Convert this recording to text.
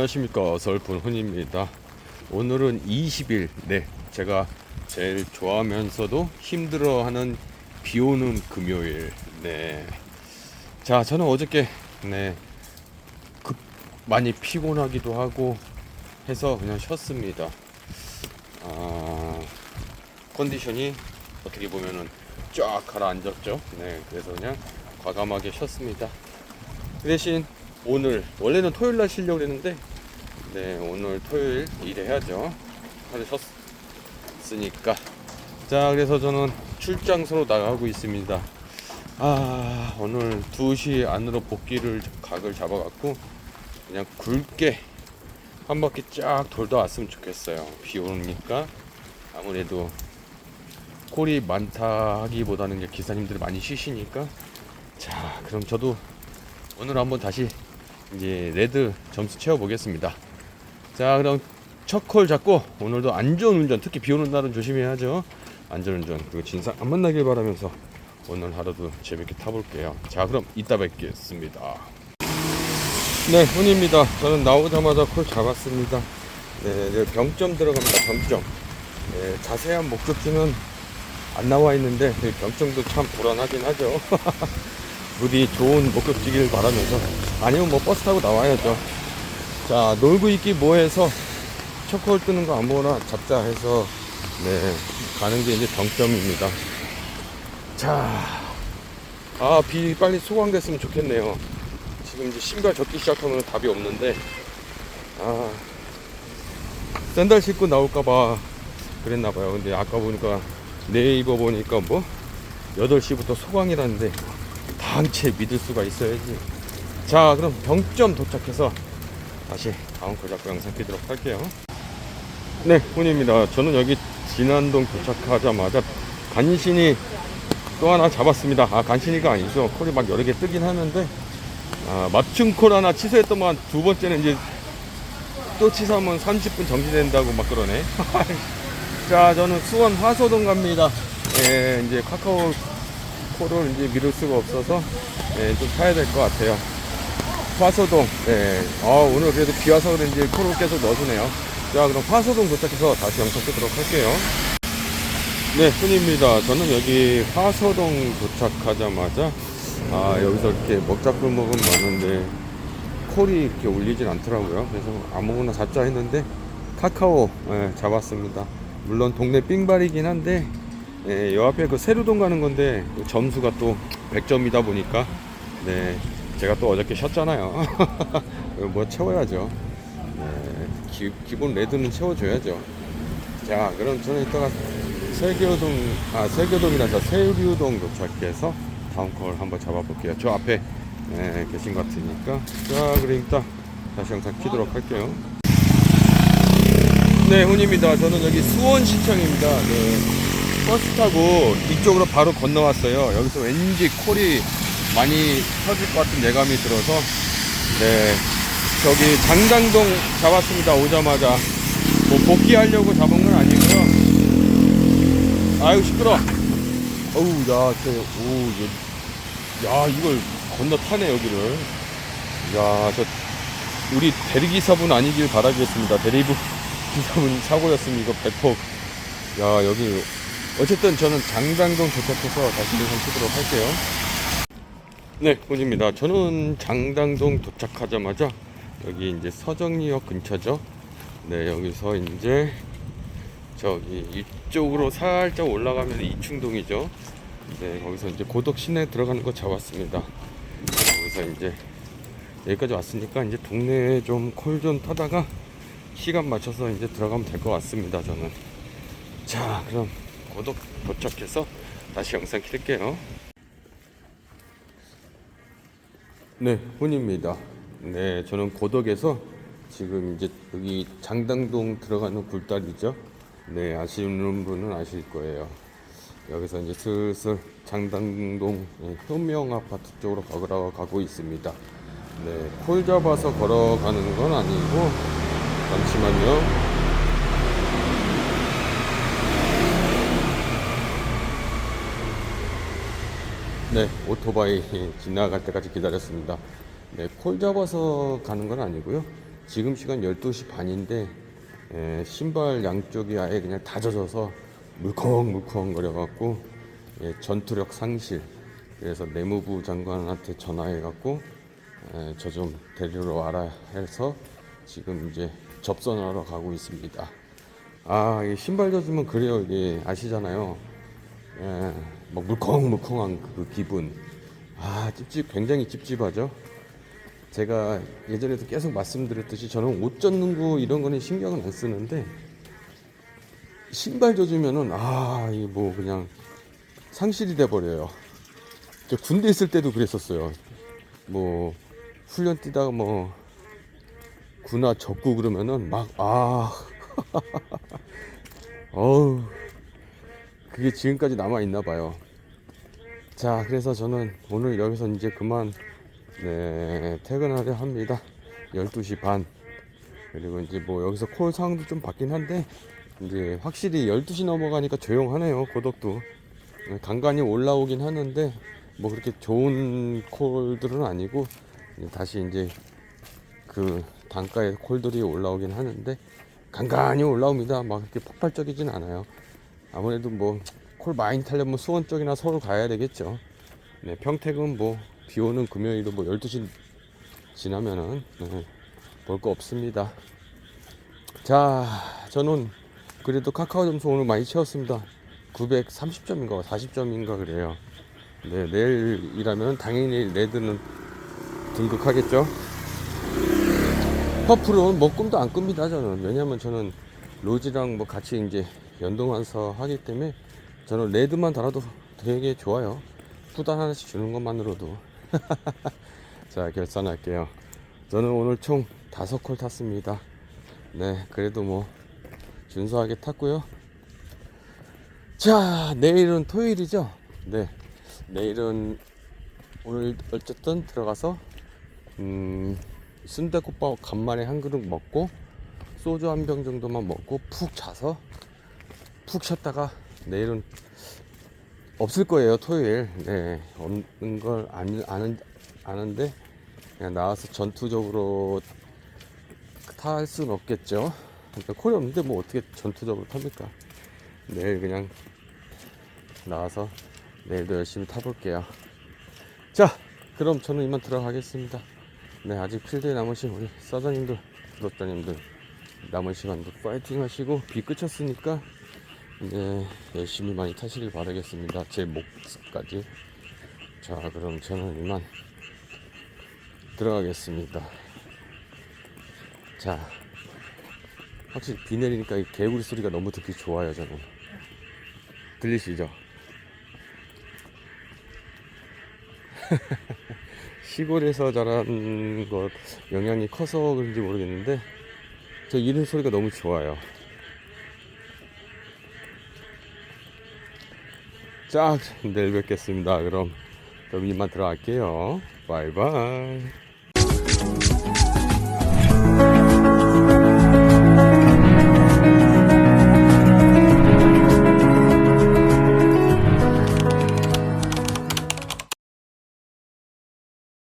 안녕하십니까. 어설픈 훈입니다. 오늘은 20일. 네 제가 제일 좋아하면서도 힘들어하는 비오는 금요일. 네자 저는 어저께 네 급 많이 피곤하기도 하고 해서 그냥 쉬었습니다. 아 컨디션이 어떻게 보면은 쫙 가라앉았죠? 네 그래서 그냥 과감하게 쉬었습니다. 그 대신 오늘 원래는 토요일 날 쉬려고 했는데 네 오늘 토요일 일해야죠. 하루 쉬었으니까. 자 그래서 저는 출장소로 나가고 있습니다. 아 오늘 2시 안으로 복귀를 각을 잡아갖고 그냥 굵게 한 바퀴 쫙 돌다 왔으면 좋겠어요. 비 오니까. 아무래도 콜이 많다 하기보다는 기사님들이 많이 쉬시니까. 자 그럼 저도 오늘 한번 다시 이제 레드 점수 채워 보겠습니다. 자, 그럼 첫콜 잡고 오늘도 안전 운전, 특히 비 오는 날은 조심해야죠. 안전 운전 그리고 진상 안 만나길 바라면서 오늘 하루도 재밌게 타볼게요. 자, 그럼 이따 뵙겠습니다. 네, 훈입니다. 저는 나오자마자 콜 잡았습니다. 네, 병점 들어갑니다. 병점. 네, 자세한 목적지는 안 나와 있는데 그 병점도 참 불안하긴 하죠. 부디 좋은 목격지기를 바라면서 아니면 뭐 버스 타고 나와야죠 자 놀고 있기 뭐해서 초콜 뜨는 거 아무거나 잡자 해서 네 가는 게 이제 정점입니다. 자아 비 빨리 소강됐으면 좋겠네요. 지금 이제 신발 젖기 시작하면 답이 없는데 아 샌들 신고 나올까봐 그랬나봐요. 근데 아까 보니까 네이버 보니까 뭐 8시부터 소강이라는데 당체 믿을 수가 있어야지. 자, 그럼 병점 도착해서 다시 다음 거 잡고 영상 끼도록 할게요. 네, 훈입니다. 저는 여기 진안동 도착하자마자 간신히 또 하나 잡았습니다. 아, 간신히가 아니죠. 콜이 막 여러 개 뜨긴 하는데, 아, 맞춤 콜 하나 취소했더만 두 번째는 이제 또 취소하면 30분 정지된다고 막 그러네. 자, 저는 수원 화서동 갑니다. 예, 이제 카카오 코를 이제 미룰 수가 없어서 예, 좀 타야 될 것 같아요. 화서동, 예, 아, 오늘 그래도 비 와서 그런지 코를 계속 넣어주네요. 자, 그럼 화서동 도착해서 다시 영상 끄도록 할게요. 네, 훈입니다. 저는 여기 화서동 도착하자마자 아, 여기서 이렇게 먹자꿀먹은 많은데 콜이 이렇게 울리진 않더라고요. 그래서 아무거나 잡자 했는데 카카오 예, 잡았습니다. 물론 동네 삥발이긴 한데 예, 요 앞에 그 세루동 가는 건데 그 점수가 또 100점이다 보니까 네 제가 또 어저께 쉬었잖아요. 뭐 채워야죠. 네, 기, 기본 레드는 채워줘야죠. 자 그럼 저는 이따가 세교동 아 세교동이란다 세류동 도착해서 다음 걸 한번 잡아볼게요. 저 앞에 네, 계신 것 같으니까. 자 이따 다시 영상 키도록 할게요. 네 훈입니다. 저는 여기 수원시청입니다. 네. 버스 타고 이쪽으로 바로 건너왔어요. 여기서 왠지 콜이 많이 터질 것 같은 예감이 들어서 네 저기 장당동 잡았습니다. 오자마자 뭐 복귀하려고 잡은 건 아니고요. 아유 시끄러. 어우 야저오야 이걸 건너 타네 여기를. 야저 우리 대리기사분 아니길 바라겠습니다. 대리부 기사분 사고였으면 이거 100%. 야 여기 어쨌든 저는 장당동 도착해서 다시 영상 찍도록 할게요. 네, 훈입니다. 저는 장당동 도착하자마자 여기 이제 서정리역 근처죠. 네, 여기서 이제 저기 이쪽으로 살짝 올라가면 이충동이죠. 네, 거기서 이제 고덕 시내 들어가는 거 잡았습니다. 여기서 이제 여기까지 왔으니까 이제 동네에 좀 콜 좀 타다가 시간 맞춰서 이제 들어가면 될 것 같습니다. 저는. 자, 그럼 고독 도착해서 다시 영상 킬게요. 네, 훈입니다. 네, 저는 고덕에서 지금 이제 여기 장당동 들어가는 굴다리죠. 네, 아시는 분은 아실 거예요. 여기서 이제 슬슬 장당동 예, 효명 아파트 쪽으로 걸어 가고 있습니다. 네, 콜 잡아서 걸어가는 건 아니고 잠시만요. 네, 오토바이 지나갈 때까지 기다렸습니다. 네, 콜 잡아서 가는 건 아니고요. 지금 시간 12시 반인데 에, 신발 양쪽이 아예 그냥 다 젖어서 물컹물컹 거려갖고 예, 전투력 상실 그래서 내무부 장관한테 전화해갖고 저 좀 데리러 와라 해서 지금 이제 접선하러 가고 있습니다. 아, 이 신발 젖으면 그래요. 이게 아시잖아요. 예, 막 물컹물컹한 그 기분. 아, 찝찝, 굉장히 찝찝하죠. 제가 예전에도 계속 말씀드렸듯이 저는 옷 젖는 거 이런 거는 신경은 안 쓰는데 신발 젖으면은 아, 이 뭐 그냥 상실이 돼 버려요. 저 군대 있을 때도 그랬었어요. 뭐 훈련 뛰다가 뭐 군화 접고 그러면은 막 아. 어우. 그게 지금까지 남아 있나 봐요. 자, 그래서 저는 오늘 여기서 이제 그만 네, 퇴근하려 합니다. 12시 반. 그리고 이제 뭐 여기서 콜 상황도 좀 바뀐 한데 이제 확실히 12시 넘어가니까 조용하네요. 고덕도. 네, 간간히 올라오긴 하는데 뭐 그렇게 좋은 콜들은 아니고 다시 이제 그 단가의 콜들이 올라오긴 하는데 간간히 올라옵니다. 막 그렇게 폭발적이진 않아요. 아무래도 뭐 콜 많이 타려면 수원 쪽이나 서울 가야 되겠죠. 네, 평택은 뭐 비 오는 금요일도 뭐 12시 지나면은 네, 볼거 없습니다. 자, 저는 그래도 카카오 점수 오늘 많이 채웠습니다. 930점인가 40점인가 그래요. 네, 내일이라면 당연히 레드는 등극하겠죠. 퍼플은 뭐 꿈도 안 꿉니다 저는 왜냐면 저는 로지랑 뭐 같이 이제 연동해서 하기 때문에 저는 레드만 달아도 되게 좋아요. 후단 하나씩 주는 것만으로도. 자 결산할게요. 저는 오늘 총 다섯 콜 탔습니다. 네 그래도 뭐 준수하게 탔고요. 자 내일은 토요일이죠? 네 내일은 오늘 어쨌든 들어가서 음 순대국밥 간만에 한 그릇 먹고 소주 한 병 정도만 먹고 푹 자서 푹 쉬었다가 내일은 없을 거예요 토요일. 네 없는 걸 아는, 아는, 아는데 그냥 나와서 전투적으로 탈 수는 없겠죠. 그러니까 콜이 없는데 뭐 어떻게 전투적으로 탑니까? 내일 그냥 나와서 내일도 열심히 타볼게요. 자 그럼 저는 이만 들어가겠습니다. 네 아직 필드에 남으신 우리 사장님들 구독자님들 남은 시간도 파이팅 하시고 비 그쳤으니까 네 열심히 많이 타시길 바라겠습니다. 제 목까지. 자 그럼 저는 이만 들어가겠습니다. 자 확실히 비 내리니까 이 개구리 소리가 너무 듣기 좋아요 저는. 들리시죠? 시골에서 자란 것 영향이 커서 그런지 모르겠는데 저 이런 소리가 너무 좋아요. 자, 내일 뵙겠습니다. 그럼 그럼 이만 들어갈게요. 바이바이.